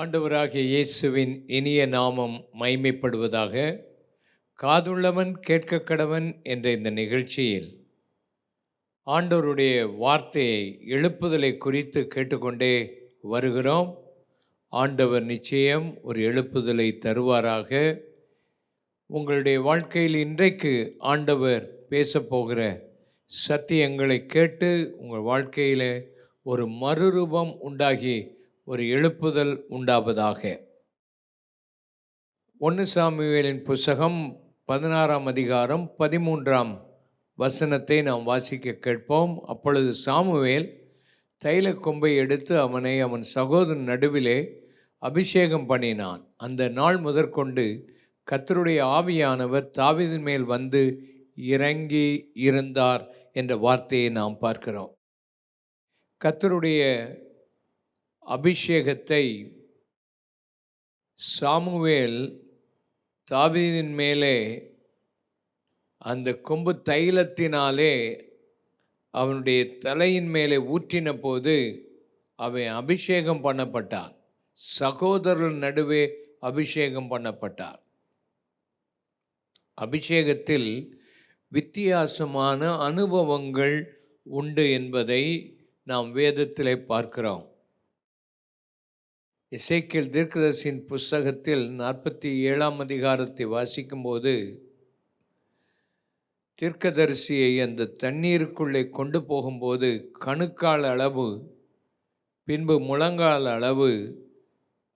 ஆண்டவராகிய இயேசுவின் இனிய நாமம் மைமைப்படுவதாக காதுள்ளவன் கேட்க கடவன் என்ற இந்த நிகழ்ச்சியில் ஆண்டவருடைய வார்த்தையை எழுப்புதலை குறித்து கேட்டுக்கொண்டே வருகிறோம். ஆண்டவர் நிச்சயம் ஒரு எழுப்புதலை தருவாராக. உங்களுடைய வாழ்க்கையில் இன்றைக்கு ஆண்டவர் பேசப்போகிற சத்தியங்களை கேட்டு உங்கள் வாழ்க்கையில் ஒரு மறுரூபம் உண்டாகி ஒரு எழுப்புதல் உண்டாவதாக. ஒன்று சாமிவேலின் புஸ்தகம் பதினாறாம் அதிகாரம் பதிமூன்றாம் வசனத்தை நாம் வாசிக்க கேட்போம். அப்பொழுது சாமுவேல் தைல கொம்பை எடுத்து அவனை அவன் சகோதரன் நடுவிலே அபிஷேகம் பண்ணினான். அந்த நாள் முதற்கொண்டு கத்தருடைய ஆவியானவர் தாவிதின் மேல் வந்து இறங்கி இருந்தார் என்ற வார்த்தையை நாம் பார்க்கிறோம். கத்தருடைய அபிஷேகத்தை சாமுவேல் தாவீதின் மேலே அந்த கொம்பு தைலத்தினாலே அவனுடைய தலையின் மேலே ஊற்றின போது அவன் அபிஷேகம் பண்ணப்பட்டான். சகோதரர் நடுவே அபிஷேகம் பண்ணப்பட்டார். அபிஷேகத்தில் வித்தியாசமான அனுபவங்கள் உண்டு என்பதை நாம் வேதத்திலே பார்க்கிறோம். இசைக்கில் தீர்க்கதர்சியின் புஸ்தகத்தில் நாற்பத்தி ஏழாம் அதிகாரத்தை வாசிக்கும்போது தீர்க்கதரிசியை அந்த தண்ணீருக்குள்ளே கொண்டு போகும்போது கணுக்கால் அளவு பின்பு முழங்கால் அளவு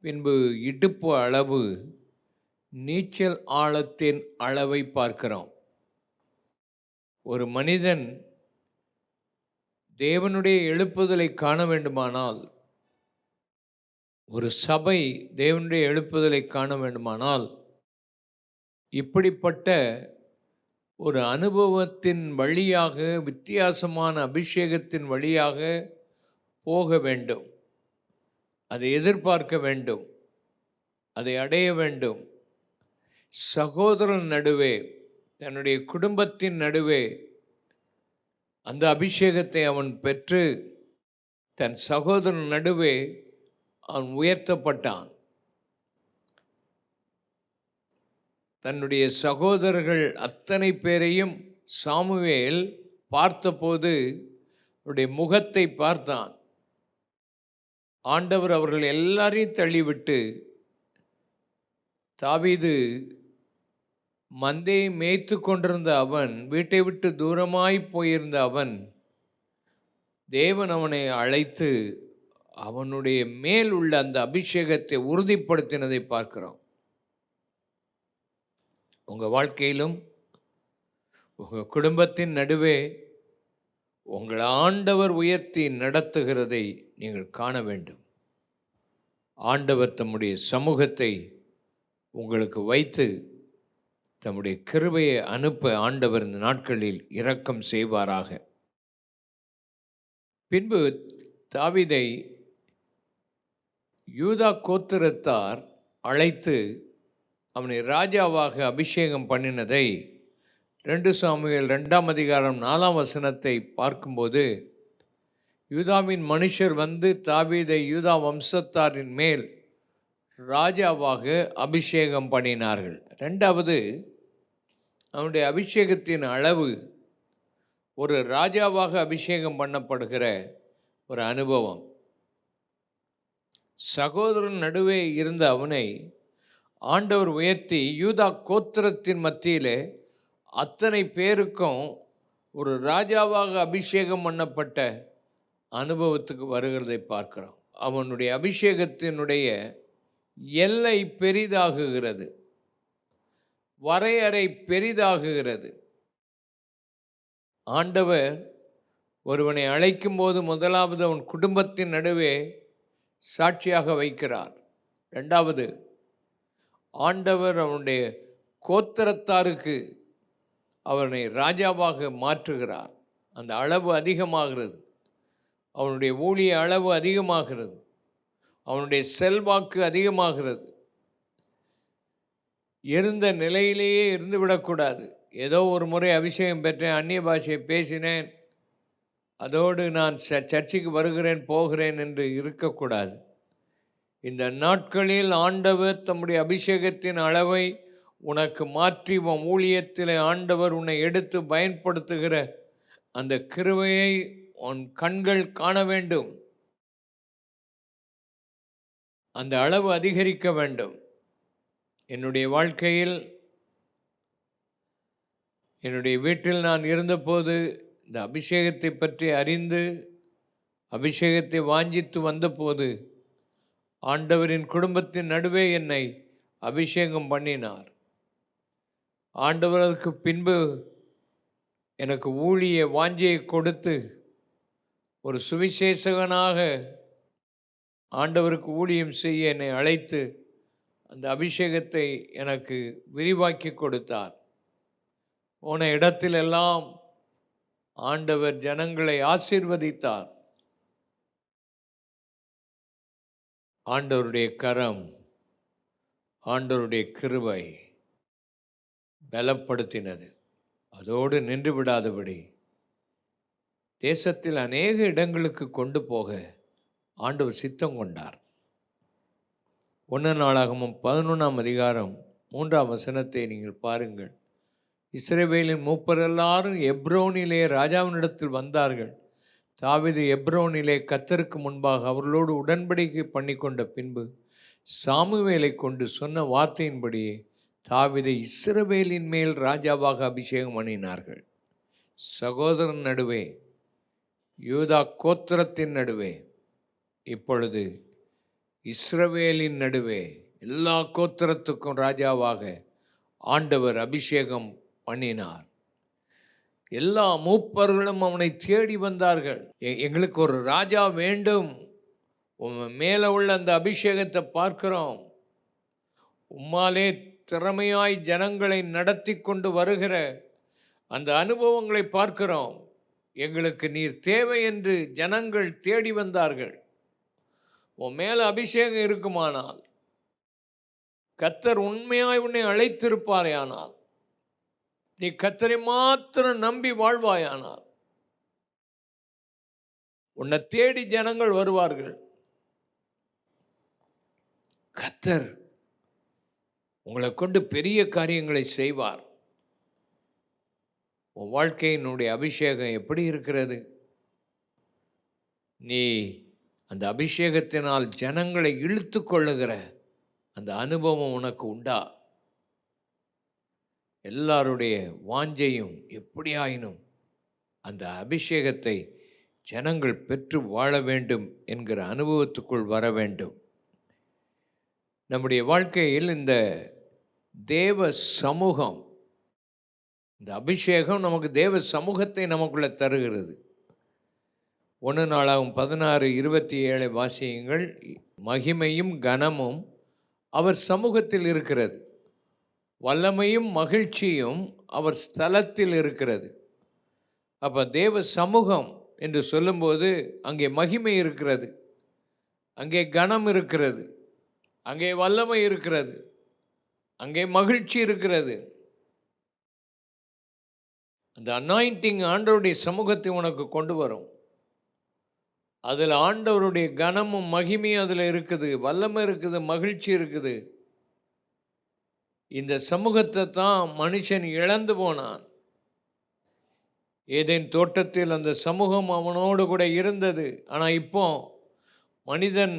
பின்பு இடுப்பு அளவு நீச்சல் ஆழத்தின் அளவை பார்க்கிறோம். ஒரு மனிதன் தேவனுடைய எழுப்புதலை காண வேண்டுமானால் ஒரு சபை தேவனுடைய எழுப்புதலை காண வேண்டுமானால் இப்படிப்பட்ட ஒரு அனுபவத்தின் வழியாக வித்தியாசமான அபிஷேகத்தின் வழியாக போக வேண்டும். அதை எதிர்பார்க்க வேண்டும். அதை அடைய வேண்டும். சகோதரன் நடுவே தன்னுடைய குடும்பத்தின் நடுவே அந்த அபிஷேகத்தை அவன் பெற்று தன் சகோதரன் நடுவே அவன் உயர்த்தப்பட்டான். தன்னுடைய சகோதரர்கள் அத்தனை பேரையும் சாமுவேல் பார்த்தபோது அவருடைய முகத்தை பார்த்தான். ஆண்டவர் அவர்கள் எல்லாரையும் தள்ளிவிட்டு தாவீது மந்தையை மேய்த்து கொண்டிருந்த அவன் வீட்டை விட்டு தூரமாய் போயிருந்த அவன் தேவன் அவனை அழைத்து அவனுடைய மேல் உள்ள அந்த அபிஷேகத்தை உறுதிப்படுத்தினதை பார்க்கிறோம். உங்கள் வாழ்க்கையிலும் உங்கள் குடும்பத்தின் நடுவே உங்கள் ஆண்டவர் உயர்த்தி நடத்துகிறதை நீங்கள் காண வேண்டும். ஆண்டவர் தம்முடைய சமூகத்தை உங்களுக்கு வைத்து தம்முடைய கிருபையை அனுப்ப ஆண்டவர் இந்த நாட்களில் இரக்கம் செய்வாராக. பின்பு தாவிதை யூதா கோத்திரத்தார் அழைத்து அவனை ராஜாவாக அபிஷேகம் பண்ணினதை ரெண்டு சாமுவேல் ரெண்டாம் அதிகாரம் நாலாம் வசனத்தை பார்க்கும்போது யூதாவின் மனுஷர் வந்து தாவீதை யூதா வம்சத்தாரின் மேல் ராஜாவாக அபிஷேகம் பண்ணினார்கள். ரெண்டாவது அவனுடைய அபிஷேகத்தின் அளவு ஒரு ராஜாவாக அபிஷேகம் பண்ணப்படுகிற ஒரு அனுபவம். சகோதரன் நடுவே இருந்த அவனை ஆண்டவர் உயர்த்தி யூதா கோத்திரத்தின் மத்தியிலே அத்தனை பேருக்கும் ஒரு ராஜாவாக அபிஷேகம் பண்ணப்பட்ட அனுபவத்துக்கு வருகிறதை பார்க்கிறோம். அவனுடைய அபிஷேகத்தினுடைய எல்லை பெரிதாகுகிறது. வரையறை பெரிதாகுகிறது. ஆண்டவர் ஒருவனை அழைக்கும் போது முதலாவது அவன் குடும்பத்தின் நடுவே சாட்சியாக வைக்கிறார். ரெண்டாவது ஆண்டவர் அவனுடைய கோத்திரத்தாருக்கு அவனை ராஜாவாக மாற்றுகிறார். அந்த அளவு அதிகமாகிறது. அவனுடைய ஊழிய அளவு அதிகமாகிறது. அவனுடைய செல்வாக்கு அதிகமாகிறது. இருந்த நிலையிலேயே இருந்து விடக்கூடாது ஏதோ ஒரு முறை அபிஷேகம் பெற்றேன் அந்நிய பாஷையை பேசினேன் அதோடு நான் ச சர்ச்சுக்கு வருகிறேன் போகிறேன் என்று இருக்கக்கூடாது. இந்த நாட்களில் ஆண்டவர் தம்முடைய அபிஷேகத்தின் அளவை உனக்கு மாற்றி உன் ஊழியத்தில் ஆண்டவர் உன்னை எடுத்து பயன்படுத்துகிற அந்த கிருவையை உன் கண்கள் காண வேண்டும். அந்த அளவு அதிகரிக்க வேண்டும். என்னுடைய வாழ்க்கையில் என்னுடைய வீட்டில் நான் இருந்தபோது இந்த அபிஷேகத்தை பற்றி அறிந்து அபிஷேகத்தை வாஞ்சித்து வந்தபோது ஆண்டவரின் குடும்பத்தின் நடுவே என்னை அபிஷேகம் பண்ணினார். ஆண்டவருக்கு பின்பு எனக்கு ஊழிய வாஞ்சியை கொடுத்து ஒரு சுவிசேஷகனாக ஆண்டவருக்கு ஊழியம் செய்ய என்னை அழைத்து அந்த அபிஷேகத்தை எனக்கு விரிவாக்கி கொடுத்தார். போன இடத்திலெல்லாம் ஆண்டவர் ஜனங்களை ஆசீர்வதித்தார். ஆண்டவருடைய கரம் ஆண்டவருடைய கிருவை பலப்படுத்தினது. அதோடு நின்று விடாதபடி தேசத்தில் அநேக இடங்களுக்கு கொண்டு போக ஆண்டவர் சித்தம் கொண்டார். ஒன்று நாளாகவும் பதினொன்றாம் அதிகாரம் மூன்றாம் வசனத்தை நீங்கள் பாருங்கள். இஸ்ரேவேலின் மூப்பர் எல்லாரும் எப்ரோனிலே ராஜாவினிடத்தில் வந்தார்கள். தாவிது எப்ரோனிலே கத்தருக்கு முன்பாக அவர்களோடு உடன்படிக்கை பண்ணி கொண்ட பின்பு சாமுவேலை கொண்டு சொன்ன வார்த்தையின்படியே தாவிதை இஸ்ரவேலின் மேல் ராஜாவாக அபிஷேகம் பண்ணினார்கள் சகோதரன் நடுவே யூதா கோத்திரத்தின் நடுவே இப்பொழுது இஸ்ரவேலின் நடுவே எல்லா கோத்திரத்துக்கும் ராஜாவாக ஆண்டவர் அபிஷேகம் பண்ணினார். எல்லா மூப்பர்களும் அவனை தேடி வந்தார்கள். எ- எங்களுக்கு ஒரு ராஜா வேண்டும். உன் மேலே உள்ள அந்த அபிஷேகத்தை பார்க்கிறோம். உம்மாலே திறமையாய் ஜனங்களை நடத்தி கொண்டு வருகிற அந்த அனுபவங்களை பார்க்கிறோம். எங்களுக்கு நீர் தேவை என்று ஜனங்கள் தேடி வந்தார்கள். உன் மேலே அபிஷேகம் இருக்குமானால் கத்தர் உண்மையாய் உன்னை அழைத்திருப்பாரே ஆனால் நீ கத்தரை மாத்திரம் நம்பி வாழ்வாயானால் உன்னை தேடி ஜனங்கள் வருவார்கள். கத்தர் உங்களை கொண்டு பெரிய காரியங்களை செய்வார். உன் வாழ்க்கையினுடைய அபிஷேகம் எப்படி இருக்கிறது? நீ அந்த அபிஷேகத்தினால் ஜனங்களை இழுத்து கொள்ளுகிற அந்த அனுபவம் உனக்கு உண்டா? எல்லாருடைய வாஞ்சையும் எப்படியாயினும் அந்த அபிஷேகத்தை ஜனங்கள் பெற்று வாழ வேண்டும் என்கிற அனுபவத்துக்குள் வர வேண்டும். நம்முடைய வாழ்க்கையில் இந்த தேவ சமூகம் இந்த அபிஷேகம் நமக்கு தேவ சமூகத்தை நமக்குள்ளே தருகிறது. ஒன்று நாளாகும் பதினாறு இருபத்தி ஏழை வாசியங்கள். மகிமையும் கனமும் அவர் சமூகத்தில் இருக்கிறது. வல்லமையும் மகிழ்ச்சியும் அவர் ஸ்தலத்தில் இருக்கிறது. அப்போ தேவ சமூகம் என்று சொல்லும்போது அங்கே மகிமை இருக்கிறது. அங்கே கனம் இருக்கிறது. அங்கே வல்லமை இருக்கிறது. அங்கே மகிழ்ச்சி இருக்கிறது. அந்த அனாயிண்டிங் ஆண்டவருடைய சமூகத்தை உனக்கு கொண்டு வரும். அதில் ஆண்டவருடைய கனமும் மகிமையும் அதில் இருக்குது. வல்லமை இருக்குது மகிழ்ச்சி இருக்குது. இந்த சமூகத்தை தான் மனுஷன் இழந்து போனான். ஏதேன் தோட்டத்தில் அந்த சமூகம் அவனோடு கூட இருந்தது. ஆனால் இப்போ மனிதன்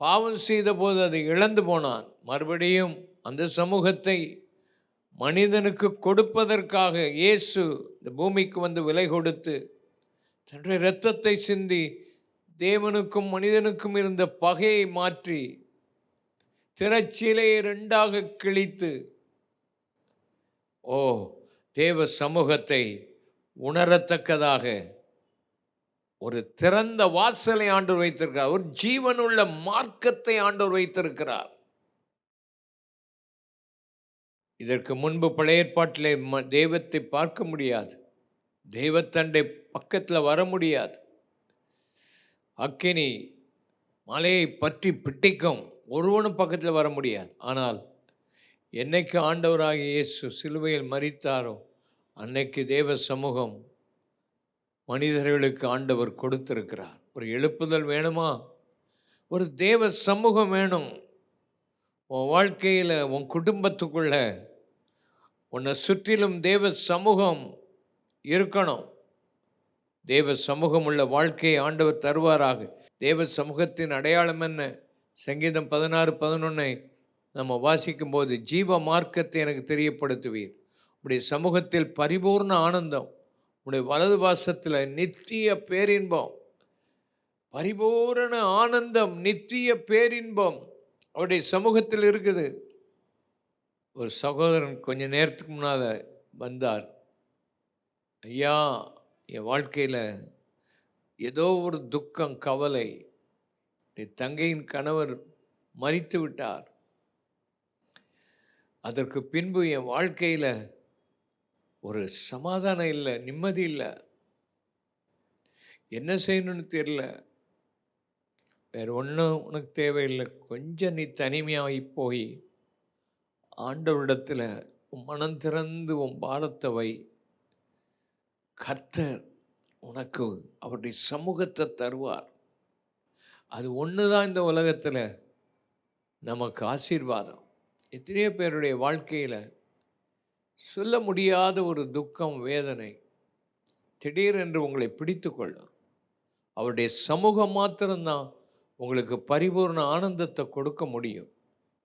பாவம் செய்த போது அதை இழந்து போனான். மறுபடியும் அந்த சமூகத்தை மனிதனுக்கு கொடுப்பதற்காக இயேசு இந்த பூமிக்கு வந்து விலை கொடுத்து தன்னுடைய இரத்தத்தை சிந்தி தேவனுக்கும் மனிதனுக்கும் இருந்த பகையை மாற்றி திரச்சிலையை ரெண்டாக கிழித்து ஓ தேவ சமூகத்தை உணரத்தக்கதாக ஒரு திறந்த வாசலை ஆண்டவர் வைத்திருக்கிறார். ஒரு ஜீவனுள்ள மார்க்கத்தை ஆண்டவர் வைத்திருக்கிறார். இதற்கு முன்பு பழைய ஏற்பாட்டிலே ம- தெய்வத்தை பார்க்க முடியாது. தெய்வத்தண்டை பக்கத்தில் வர முடியாது. அக்கினி மலையை பற்றி பிட்டிக்கும் ஒருவனும் பக்கத்தில் வர முடியாது. ஆனால் என்னைக்கு ஆண்டவராகிய இயேசு சிலுவையில் மறித்தாரோ அன்னைக்கு தேவ சமூகம் மனிதர்களுக்கு ஆண்டவர் கொடுத்திருக்கிறார். ஒரு எழுப்புதல் வேணுமா? ஒரு தேவ சமூகம் வேணும். உன் வாழ்க்கையில் உன் குடும்பத்துக்குள்ள உன்னை சுற்றிலும் தேவ சமூகம் இருக்கணும். தேவ சமூகம் உள்ள வாழ்க்கையை ஆண்டவர் தருவாராக. தேவ சமூகத்தின் அடையாளம் என்ன? சங்கீதம் பதினாறு பதினொன்னை நம்ம வாசிக்கும்போது ஜீவ மார்க்கத்தை எனக்கு தெரியப்படுத்துவீர். உடைய சமூகத்தில் பரிபூர்ண ஆனந்தம் உடைய வலது வாசத்தில் நித்திய பேரின்பம் பரிபூரண ஆனந்தம் நித்திய பேரின்பம் அவருடைய சமூகத்தில் இருக்குது. ஒரு சகோதரன் கொஞ்ச நேரத்துக்கு முன்னால் வந்தார். ஐயா என் வாழ்க்கையில் ஏதோ ஒரு துக்கம் கவலை தங்கையின் கணவர் மறித்து விட்டார். அதற்கு பின்பு என் வாழ்க்கையில் ஒரு சமாதானம் இல்லை நிம்மதி இல்லை. என்ன செய்யணும்னு தெரியல. வேறு ஒன்றும் உனக்கு தேவையில்லை. கொஞ்சம் நீ தனிமையாகி போய் ஆண்டவரிடத்தில் உன் மனம் திறந்து உன் பாரத்தை வை. கர்த்தர் உனக்கு அவருடைய சமூகத்தை தருவார். அது ஒன்று தான் இந்த உலகத்தில். நமக்கு ஆசீர்வாதம். எத்தனையோ பேருடைய வாழ்க்கையில் சொல்ல முடியாத ஒரு துக்கம் வேதனை திடீரென்று உங்களை பிடித்து கொள்ளும். அவருடைய சமூகம் மாத்திரம்தான் உங்களுக்கு பரிபூர்ண ஆனந்தத்தை கொடுக்க முடியும்.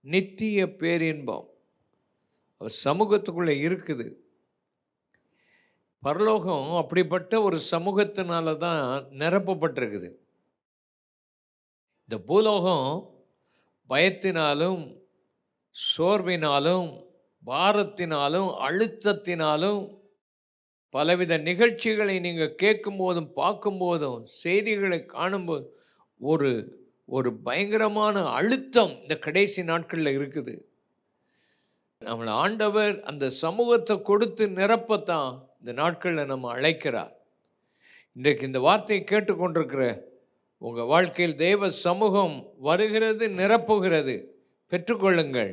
நித்திய பேரின்பம். அவர் சமூகத்துக்குள்ளே இருக்குது. பரலோகம் அப்படிப்பட்ட ஒரு சமூகத்தினால தான் நிரப்பப்பட்டிருக்குது. இந்த பூலோகம் பயத்தினாலும் சோர்வினாலும் பாரத்தினாலும் அழுத்தத்தினாலும் பலவித நிகழ்ச்சிகளை நீங்கள் கேட்கும்போதும் பார்க்கும்போதும் செய்திகளை காணும்போது ஒரு ஒரு பயங்கரமான அழுத்தம் இந்த கடைசி நாட்களில் இருக்குது. நம்மளை ஆண்டவர் அந்த சமூகத்தை கொடுத்து நிரப்பத்தான் இந்த நாட்களில் நம்ம அழைக்கிறார். இன்றைக்கு இந்த வார்த்தையை கேட்டுக்கொண்டிருக்கிற உங்கள் வாழ்க்கையில் தெய்வ சமூகம் வருகிறது நிரப்புகிறது. பெற்றுக்கொள்ளுங்கள்.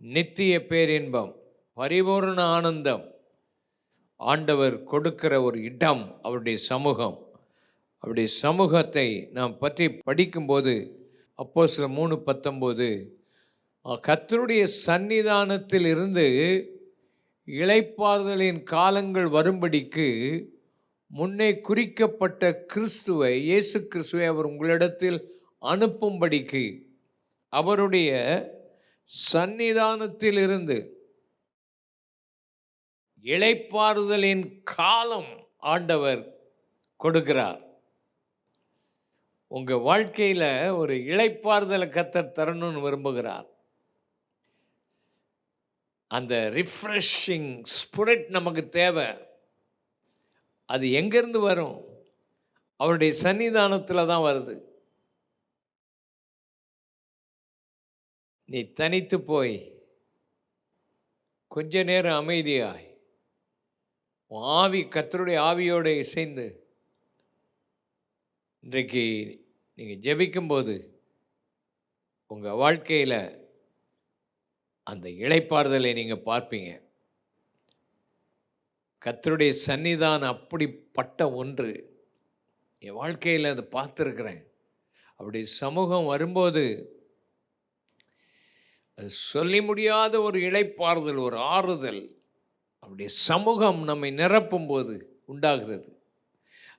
நித்திய பேரின்பம் பரிபூர்ண ஆனந்தம். ஆண்டவர் கொடுக்கிற ஒரு இடம் அவருடைய சமூகம். அவருடைய சமூகத்தை நாம் பற்றி படிக்கும்போது அப்போ சில மூணு பத்தொம்போது கத்தருடைய சன்னிதானத்தில் இருந்து இழைப்பாறுதலின் காலங்கள் வரும்படிக்கு முன்னே குறிக்கப்பட்ட கிறிஸ்துவை இயேசு கிறிஸ்துவை அவர் உங்களிடத்தில் அனுப்பும்படிக்கு அவருடைய சன்னிதானத்தில் இருந்து இளைப்பாறுதலின் காலம் ஆண்டவர் கொடுக்கிறார். உங்கள் வாழ்க்கையில் ஒரு இளைப்பாறுதலை கத்தர் தரணும்னு விரும்புகிறார். அந்த ரிஃப்ரெஷிங் ஸ்பிரிட் நமக்கு தேவை. அது எங்கேருந்து வரும்? அவருடைய சன்னிதானத்தில் தான் வருது. நீ தனித்து போய் கொஞ்ச நேரம் அமைதியாய். உன் ஆவி கத்தருடைய ஆவியோடு இசைந்து இன்றைக்கு நீங்கள் ஜெபிக்கும்போது உங்கள் வாழ்க்கையில் அந்த இளைப்பாறுதலை நீங்கள் பார்ப்பீங்க. கத்தருடைய சன்னிதானம் அப்படிப்பட்ட ஒன்று. என் வாழ்க்கையில் அதை பார்த்துருக்குறேன். அப்படி சமூகம் வரும்போது அது சொல்லி முடியாத ஒரு இழைப்பாறுதல் ஒரு ஆறுதல். அப்படி சமூகம் நம்மை நிரப்பும் போது உண்டாகிறது.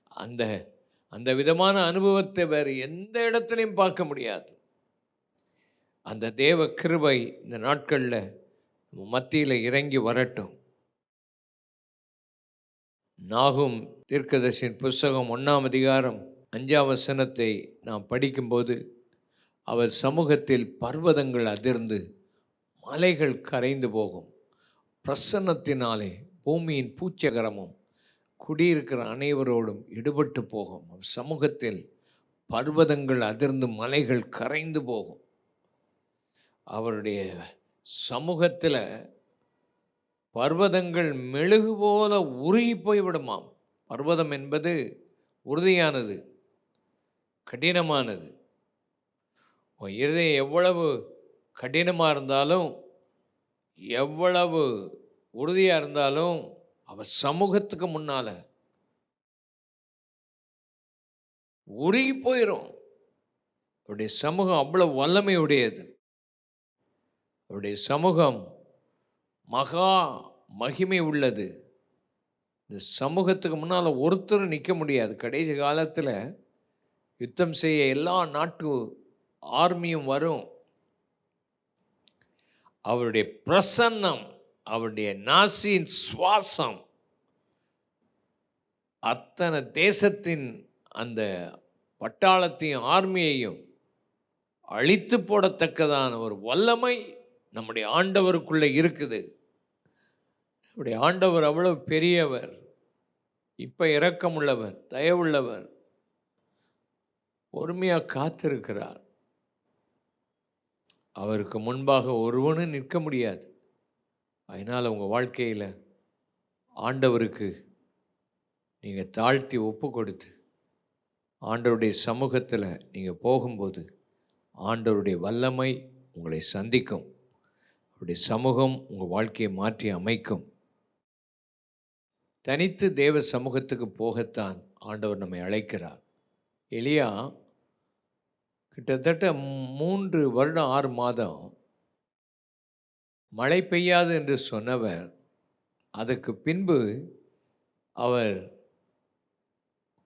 அந்த அந்த விதமான அனுபவத்தை வேறு எந்த இடத்துலையும் பார்க்க முடியாது. அந்த தேவ கிருபை இந்த நாட்களில் மத்தியில் இறங்கி வரட்டும். நாகும் தீர்க்கதர்சின் புஸ்தகம் ஒன்றாம் அதிகாரம் அஞ்சாம் வசனத்தை நாம் படிக்கும்போது அவர் சமூகத்தில் பர்வதங்கள் அதிர்ந்து மலைகள் கரைந்து போகும். பிரசன்னத்தினாலே பூமியின் பூச்சகரமும் குடியிருக்கிற அனைவரோடும் இடுபட்டு போகும். சமூகத்தில் பர்வதங்கள் அதிர்ந்து மலைகள் கரைந்து போகும். அவருடைய சமூகத்தில் பர்வதங்கள் மெழுகு போல உருகி போய்விடுமாம். பர்வதம் என்பது உறுதியானது கடினமானது. உன் இருதயம் எவ்வளவு கடினமாக இருந்தாலும் எவ்வளவு உறுதியாக இருந்தாலும் அவள் சமூகத்துக்கு முன்னால் உருகி போயிடும் அவருடைய சமூகம் அவ்வளோ வல்லமையுடையது. அவருடைய சமூகம் மகா மகிமை உள்ளது. இந்த சமூகத்துக்கு முன்னால் ஒருத்தரும் நிற்க முடியாது. கடைசி காலத்தில் யுத்தம் செய்ய எல்லா நாட்டு ஆர்மியும் வரும். அவருடைய பிரசன்னம் அவருடைய நாசியின் சுவாசம் அத்தனை தேசத்தின் அந்த பட்டாளத்தையும் ஆர்மியையும் அழித்து போடத்தக்கதான ஒரு வல்லமை நம்முடைய ஆண்டவருக்குள்ளே இருக்குது. நம்முடைய ஆண்டவர் அவ்வளவு பெரியவர் இப்போ இரக்கமுள்ளவர் தயவுள்ளவர். பொறுமையாக காத்திருக்கிறார். அவருக்கு முன்பாக ஒருவனும் நிற்க முடியாது. அதனால் உங்கள் வாழ்க்கையில் ஆண்டவருக்கு நீங்கள் தாழ்த்தி ஒப்பு கொடுத்து ஆண்டவருடைய சமூகத்தில் நீங்கள் போகும்போது ஆண்டவருடைய வல்லமை உங்களை சந்திக்கும். அவருடைய சமூகம் உங்கள் வாழ்க்கையை மாற்றி அமைக்கும். தனித்து தேவ சமூகத்துக்கு போகத்தான் ஆண்டவர் நம்மை அழைக்கிறார். எலியா கிட்டத்தட்ட மூன்று வருடம் ஆறு மாதம் மழை பெய்யாது என்று சொன்னவர். அதற்கு பின்பு அவர்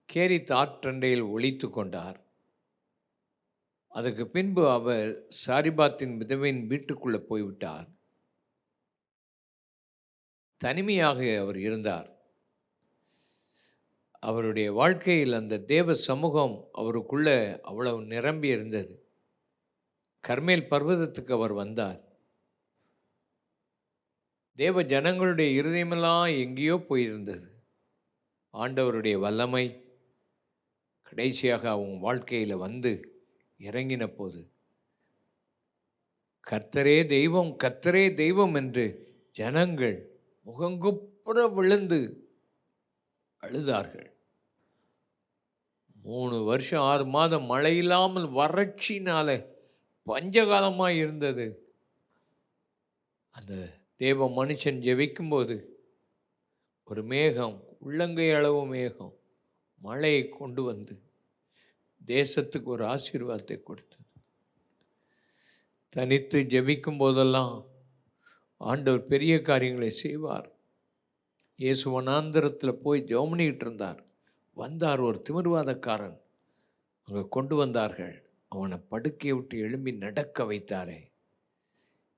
கேரி தாற்றண்டையில் ஒழித்து கொண்டார். அதற்கு பின்பு அவர் சாரிபாத்தின் விதவையின் வீட்டுக்குள்ளே போய்விட்டார். தனிமையாக அவர் இருந்தார். அவருடைய வாழ்க்கையில் அந்த தேவ சமூகம் அவருக்குள்ளே அவ்வளவு நிரம்பி இருந்தது. கர்மேல் பர்வதத்துக்கு அவர் வந்தார். தேவ ஜனங்களுடைய இருதயமெல்லாம் எங்கேயோ போயிருந்தது. ஆண்டவருடைய வல்லமை கடைசியாக அவங்க வாழ்க்கையில் வந்து இறங்கின போது கர்த்தரே தெய்வம் கர்த்தரே தெய்வம் என்று ஜனங்கள் முகங்குப்புற விழுந்து அழுதார்கள். மூணு வருஷம் ஆறு மாதம் மழை இல்லாமல் வறட்சினால பஞ்சகாலமாக இருந்தது. அந்த தேவ மனுஷன் ஜெபிக்கும்போது ஒரு மேகம் உள்ளங்கை அளவு மேகம் மழையை கொண்டு வந்து தேசத்துக்கு ஒரு ஆசீர்வாதத்தை கொடுத்தது. தனித்து ஜெபிக்கும் போதெல்லாம் ஆண்டவர் பெரிய காரியங்களை செய்வார். இயேசு வனாந்திரத்தில் போய் ஜெவமனிக்கிட்டு இருந்தார். வந்தார் ஒரு திமிர்வாதக்காரன். அங்கே கொண்டு வந்தார்கள். அவனை படுக்கையை விட்டு எழும்பி நடக்க வைத்தாரே.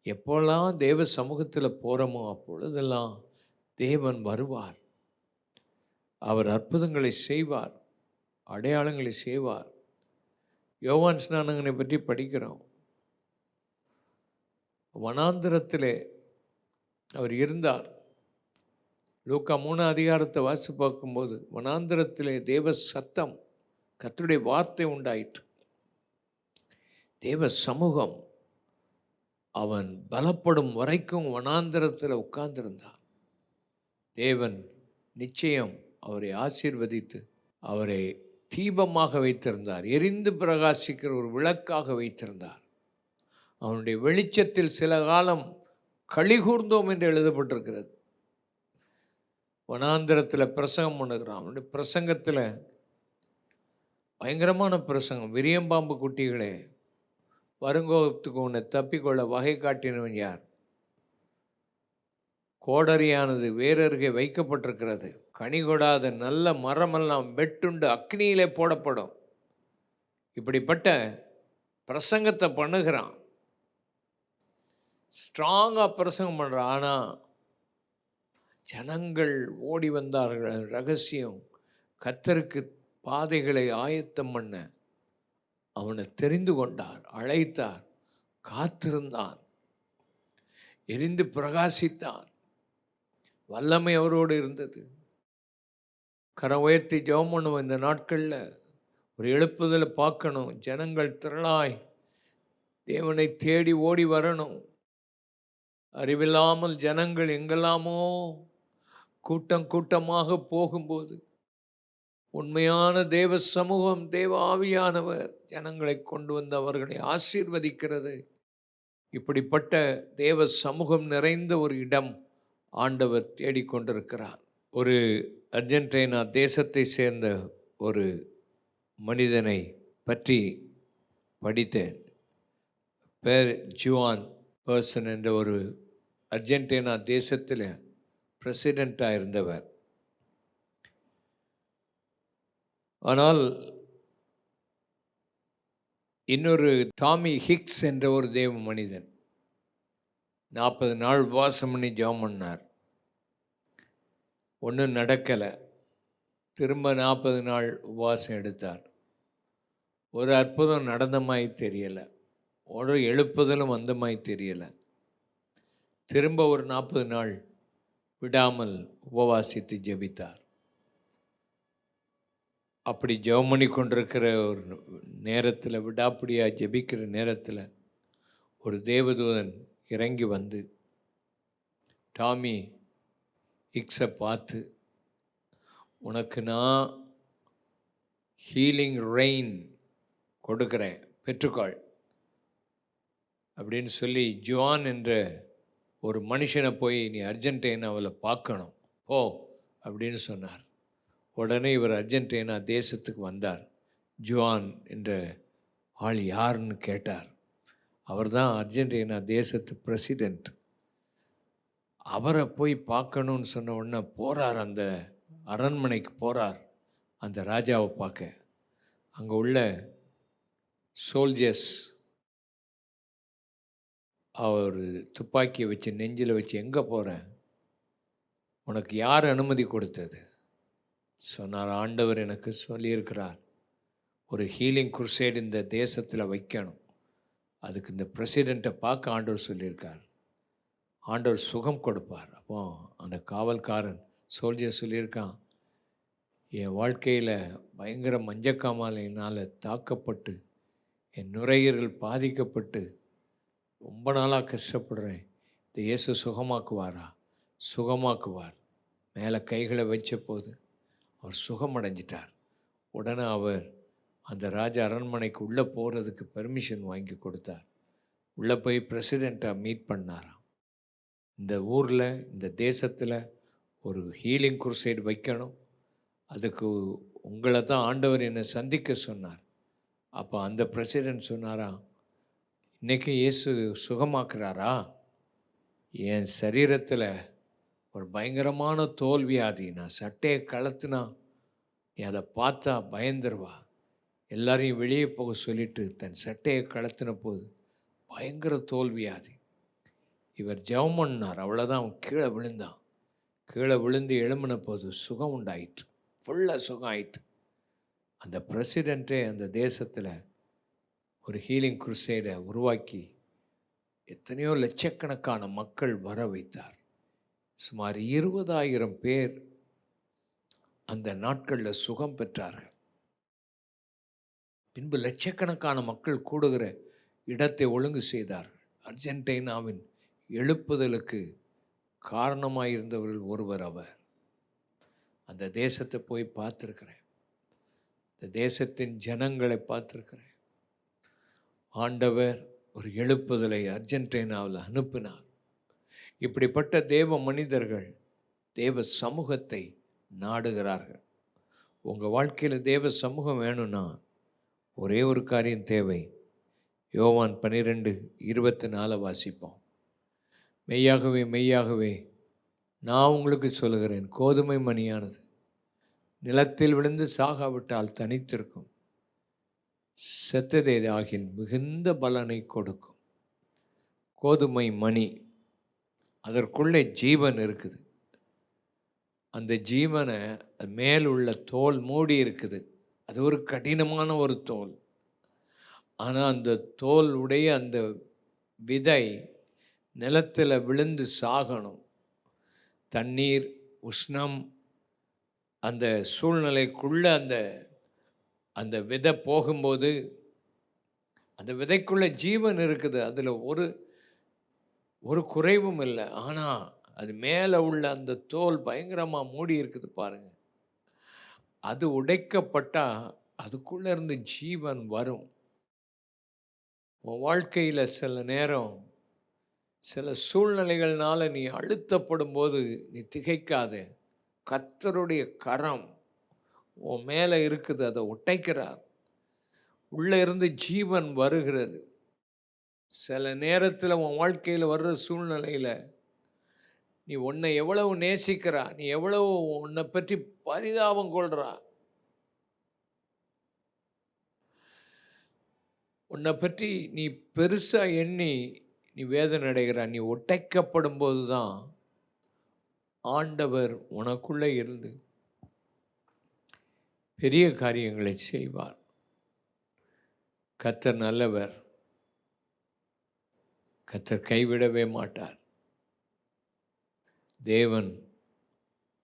எப்போல்லாம் தேவ சமூகத்தில் போகிறோமோ அப்பொழுதெல்லாம் தேவன் வருவார். அவர் அற்புதங்களை செய்வார். அடையாளங்களை செய்வார். யோவான் ஸ்நானங்கனை பற்றி படிக்கிறோம். வனாந்திரத்திலே அவர் இருந்தார். லூக்கா மூணு அதிகாரத்தை வாசி பார்க்கும்போது வனாந்திரத்திலே தேவ சத்தம் கத்துடைய வார்த்தை உண்டாயிற்று. தேவ சமூகம் அவன் பலப்படும் வரைக்கும் வனாந்திரத்தில் உட்கார்ந்திருந்தான். தேவன் நிச்சயம் அவரை ஆசீர்வதித்து அவரை தீபமாக வைத்திருந்தார். எரிந்து பிரகாசிக்கிற ஒரு விளக்காக வைத்திருந்தார். அவனுடைய வெளிச்சத்தில் சில காலம் கழிகூர்ந்தோம் என்று எழுதப்பட்டிருக்கிறது. வனாந்திரத்தில் பிரசங்கம் பண்ணுகிறான். அவனுடைய பிரசங்கத்தில் பயங்கரமான பிரசங்கம். விரியம்பாம்பு குட்டிகளே வருங்கோபத்துக்கு உன்னை தப்பிக்கொள்ள வகை காட்டினவன் யார்? கோடரியானது வேறருகே வைக்கப்பட்டிருக்கிறது. கனி கொடாத நல்ல மரமெல்லாம் வெட்டுண்டு அக்னியிலே போடப்படும். இப்படிப்பட்ட பிரசங்கத்தை பண்ணுகிறான். ஸ்ட்ராங்காக பிரசங்கம் பண்ணுறான் ஆனால் ஜனங்கள் ஓடி வந்தார்கள். ரகசியம். கத்தருக்கு பாதைகளை ஆயத்தம் பண்ண அவனை தெரிந்து கொண்டார் அழைத்தார் காத்திருந்தான் எரிந்து பிரகாசித்தான். வல்லமை அவரோடு இருந்தது. கரம் உயர்த்தி ஜெபம் பண்ணுவோம் இந்த நாட்களில். ஒரு எழுப்புதலை பார்க்கணும். ஜனங்கள் திரளாய் தேவனை தேடி ஓடி வரணும். அறிவில்லாமல் ஜனங்கள் எங்கெல்லாமோ கூட்டம் கூட்டமாக போகும்போது உண்மையான தேவ சமூகம் தேவ ஆவியானவர் ஜனங்களை கொண்டு வந்து அவர்களை ஆசீர்வதிக்கிறது. இப்படிப்பட்ட தேவ சமூகம் நிறைந்த ஒரு இடம் ஆண்டவர் தேடிக்கொண்டிருக்கிறார் ஒரு அர்ஜென்டினா தேசத்தை சேர்ந்த ஒரு மனிதனை பற்றி படித்தேன். பேர் ஜுவான் பர்சன் என்ற ஒரு அர்ஜென்டினா தேசத்தில் பிரசிடெண்ட்டாக இருந்தவர். ஆனால் இன்னொரு டாமி ஹிக்ஸ் என்ற ஒரு தேவ மனிதன் நாற்பது நாள் உபவாசம் பண்ணி ஜெபம் பண்ணார். ஒன்றும் நடக்கலை. திரும்ப நாற்பது நாள் உபவாசம் எடுத்தார். ஒரு அற்புதம் நடந்த மாதிரி தெரியலை. ஒரு எழுப்புதலும் வந்த மாதிரி தெரியலை. திரும்ப ஒரு நாற்பது நாள் விடாமல் உபவாசித்து ஜெபித்தார். அப்படி ஜெபம் பண்ணி கொண்டிருக்கிற ஒரு நேரத்தில் விடாப்பிடியாக ஜெபிக்கிற நேரத்தில் ஒரு தேவதூதன் இறங்கி வந்து டாமி இக்ஸை பார்த்து உனக்கு நான் ஹீலிங் ரெயின் கொடுக்குறேன் பெற்றுக்கொள். அப்படின்னு சொல்லி ஜுவான் என்ற ஒரு மனுஷனை போய் நீ அர்ஜென்டினாவில் பார்க்கணும் போ அப்படின்னு சொன்னார். உடனே இவர் அர்ஜென்டினா தேசத்துக்கு வந்தார். ஜுவான் என்ற ஆள் யாருன்னு கேட்டார். அவர் தான் அர்ஜென்டினா தேசத்து பிரசிடெண்ட் அவரை போய் பார்க்கணுன்னு சொன்ன உடனே போகிறார் அந்த அரண்மனைக்கு போகிறார் அந்த ராஜாவை பார்க்க. அங்கே உள்ள சோல்ஜர்ஸ் அவர் துப்பாக்கியை வச்சு நெஞ்சில் வச்சு எங்கே போகிறேன் உனக்கு யார் அனுமதி கொடுத்தது? சொன்னார். ஆண்டவர் எனக்கு சொல்லியிருக்கிறார் ஒரு ஹீலிங் குர்சைடு இந்த தேசத்தில் வைக்கணும். அதுக்கு இந்த பிரசிடெண்ட்டை பார்க்க ஆண்டவர் சொல்லியிருக்கார். ஆண்டவர் சுகம் கொடுப்பார். அப்போ அந்த காவல்காரன் சோல்ஜர் சொல்லியிருக்கான் என் வாழ்க்கையில் பயங்கர மஞ்சக்காமாலையினால் தாக்கப்பட்டு என் நுரையீரல் பாதிக்கப்பட்டு ரொம்ப நாளாக கஷ்டப்படுறேன். இந்த இயேசு சுகமாக்குவாரா? சுகமாக்குவார். மேலே கைகளை வச்ச போது அவர் சுகமடைஞ்சிட்டார். உடனே அவர் அந்த ராஜ அரண்மனைக்கு உள்ளே போகிறதுக்கு பெர்மிஷன் வாங்கி கொடுத்தார். உள்ளே போய் பிரசிடெண்ட்டாக மீட் பண்ணாராம். இந்த ஊரில் இந்த தேசத்தில் ஒரு ஹீலிங் குர்சைடு வைக்கணும். அதுக்கு உங்களை தான் ஆண்டவர் என்னை சந்திக்க சொன்னார். அப்போ அந்த பிரசிடெண்ட் சொன்னாராம் இன்றைக்கி இயேசு சுகமாக்குறாரா? என் சரீரத்தில் ஒரு பயங்கரமான தோல்வியாதி நான் சட்டையை கலத்துனா நீ அதை பார்த்தா பயந்துருவா. எல்லாரையும் வெளியே போக சொல்லிட்டு தன் சட்டையை கலத்தின போது பயங்கர தோல்வியாதி இவர் ஜெபம் பண்ணார் அவ்வளோதான் அவன் கீழே விழுந்தான். கீழே விழுந்து எழும்பின போது சுகம் உண்டாயிற்று. ஃபுல்லாக சுகம் ஆயிட்டு அந்த பிரசிடெண்ட்டே அந்த தேசத்தில் ஒரு ஹீலிங் குருசேடை உருவாக்கி எத்தனையோ லட்சக்கணக்கான மக்கள் வர வைத்தார். சுமார் இருபதாயிரம் பேர் அந்த நாட்களில் சுகம் பெற்றார்கள். பின்பு லட்சக்கணக்கான மக்கள் கூடுகிற இடத்தை ஒழுங்கு செய்தார்கள். அர்ஜென்டினாவின் எழுப்புதலுக்கு காரணமாயிருந்தவர்கள் ஒருவர் அவர். அந்த தேசத்தை போய் பார்த்துருக்கிறேன். இந்த தேசத்தின் ஜனங்களை பார்த்துருக்கிறேன். ஆண்டவர் ஒரு எழுப்புதலை அர்ஜென்டினாவில் அனுப்பினார். இப்படிப்பட்ட தேவ மனிதர்கள் தேவ சமூகத்தை நாடுகிறார்கள். உங்கள் வாழ்க்கையில் தேவ சமூகம் வேணும்னா ஒரே ஒரு காரியம் தேவை. யோவான் பன்னிரெண்டு இருபத்தி நாலு வாசிப்போம். மெய்யாகவே மெய்யாகவே நான் உங்களுக்கு சொல்லுகிறேன் கோதுமை மணியானது. நிலத்தில் விழுந்து சாகாவிட்டால் தனித்திருக்கும். செத்ததே ஆகில் மிகுந்த பலனை கொடுக்கும். கோதுமை மணி அதற்குள்ளே ஜீவன் இருக்குது. அந்த ஜீவனை மேல் உள்ள தோல் மூடி இருக்குது. அது ஒரு கடினமான ஒரு தோல். ஆனால் அந்த தோல் உடைய அந்த விதை நிலத்தில் விழுந்து சாகணும். தண்ணீர் உஷ்ணம் அந்த சூழ்நிலைக்குள்ளே அந்த அந்த விதை போகும்போது அந்த விதைக்குள்ளே ஜீவன் இருக்குது. அதில் ஒரு ஒரு குறைவும் இல்லை. ஆனால் அது மேலே உள்ள அந்த தோல் பயங்கரமாக மூடி இருக்குது பாருங்கள் அது உடைக்கப்பட்டால் அதுக்குள்ளே இருந்து ஜீவன் வரும். உன் வாழ்க்கையில் சில நேரம் சில சூழ்நிலைகள்னால் நீ அழுத்தப்படும் போது நீ திகைக்காத. கத்தருடைய கரம் உன் மேலே இருக்குது அதை ஒட்டைக்கிறார். உள்ளே இருந்து ஜீவன் வருகிறது. சில நேரத்தில் உன் வாழ்க்கையில் வர்ற சூழ்நிலையில் நீ உன்னை எவ்வளவு நேசிக்கிறா நீ எவ்வளவு உன்னை பற்றி பரிதாபம் கொள்கிறா உன்னை பற்றி நீ பெருசாக எண்ணி நீ வேதனை அடைகிறா. நீ ஒட்டைக்கப்படும் போது தான் ஆண்டவர் உனக்குள்ளே இருந்து பெரிய காரியங்களை செய்வார். கத்தர் நல்லவர். கத்தர் கைவிடவே மாட்டார். தேவன்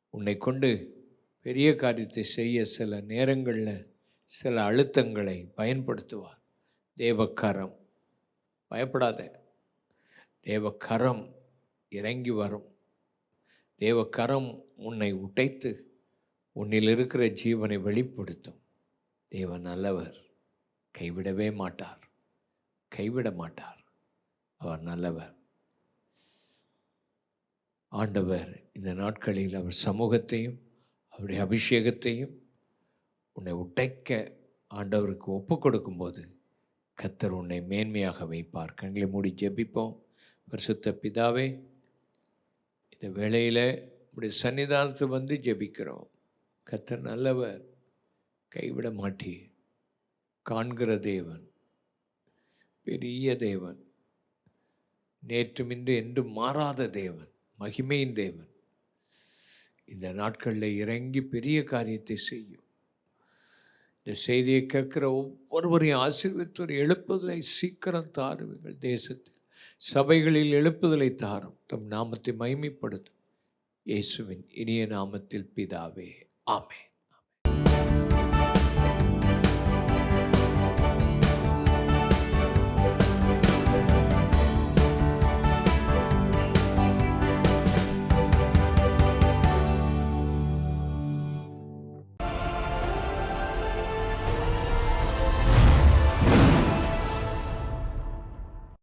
உன்னை கொண்டு பெரிய காரியத்தை செய்ய சில நேரங்களில் சில அழுத்தங்களை பயன்படுத்துவார். தேவக்கரம். பயப்படாத. தேவக்கரம் இறங்கி வரும். தேவக்கரம் உன்னை உடைத்து உன்னில் இருக்கிற ஜீவனை வெளிப்படுத்தும். தேவன் நல்லவர். கைவிடவே மாட்டார். கைவிட மாட்டார். அவர் நல்லவர். ஆண்டவர் இந்த நாட்களில் அவர் சமூகத்தையும் அவருடைய அபிஷேகத்தையும் உன்னை உடைக்க ஆண்டவருக்கு ஒப்பு கொடுக்கும்போது கத்தர் உன்னை மேன்மையாக வைப்பார். கண்களை மூடி ஜெபிப்போம். பரிசுத்த பிதாவே இந்த வேளையில் உடைய சன்னிதானத்தில் வந்து ஜெபிக்கிறோம். கத்தர் நல்லவர் கைவிட மாட்டே காண்கிற தேவன் பெரிய தேவன். நேற்றுமின்று என்றும் மாறாத தேவன் மகிமையின் தேவன். இந்த நாட்களில் இறங்கி பெரிய காரியத்தை செய்யும். இந்த செய்தியை கேட்கிற ஒவ்வொருவரையும் ஆசீர்வித்தோர் எழுப்புதலை சீக்கிரம் தாருவீர்கள் தேசத்தில். சபைகளில் எழுப்புதலை தாரும். தம் நாமத்தை மகிமைப்படுத்தும். இயேசுவின் இனிய நாமத்தில் பிதாவே Amen.